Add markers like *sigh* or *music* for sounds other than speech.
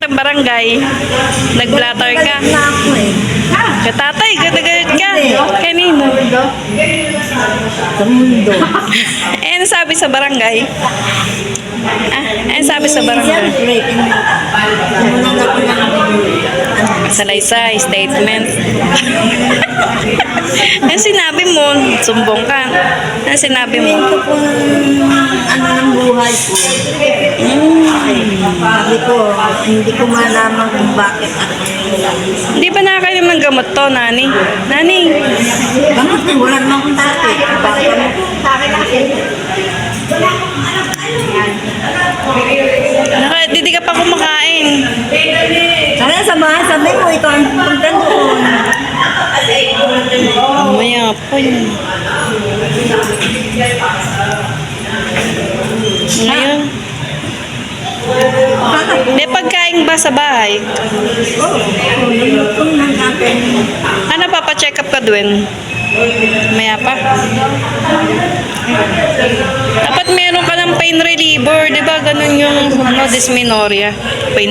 Sa barangay, nag-blatter ka. na ako eh. Katatay, galit ka. Kanino? Sa mundo. Eh, *laughs* ano sabi sa barangay? Ah, ano sabi sa barangay? Siyempre, kumunan ako ng Salaysay, statement. *laughs* ano sinabi mo? Sumbong ka. Ano sinabi mo? Kwento po ng ano ng buhay ko. Sabi ko, hindi ko malaman kung bakit ako. Hindi ba nakakainom ng gamot to, nani? Nani, Gamot ko, wala naman akong dati. Baka mo. naka, hindi ka pa kumakain. Kaya sa bahay, sabi mo, ikaw ang pupunta doon. Mamaya pa yun. May pagkain ba sa bahay? Oo, oh, luluto ng akin. Ano, papacheck up ka doon? Maya pa. Dapat meron ka ng pain reliever, di ba? Ganun yung ano, dysmenorrhea. Pain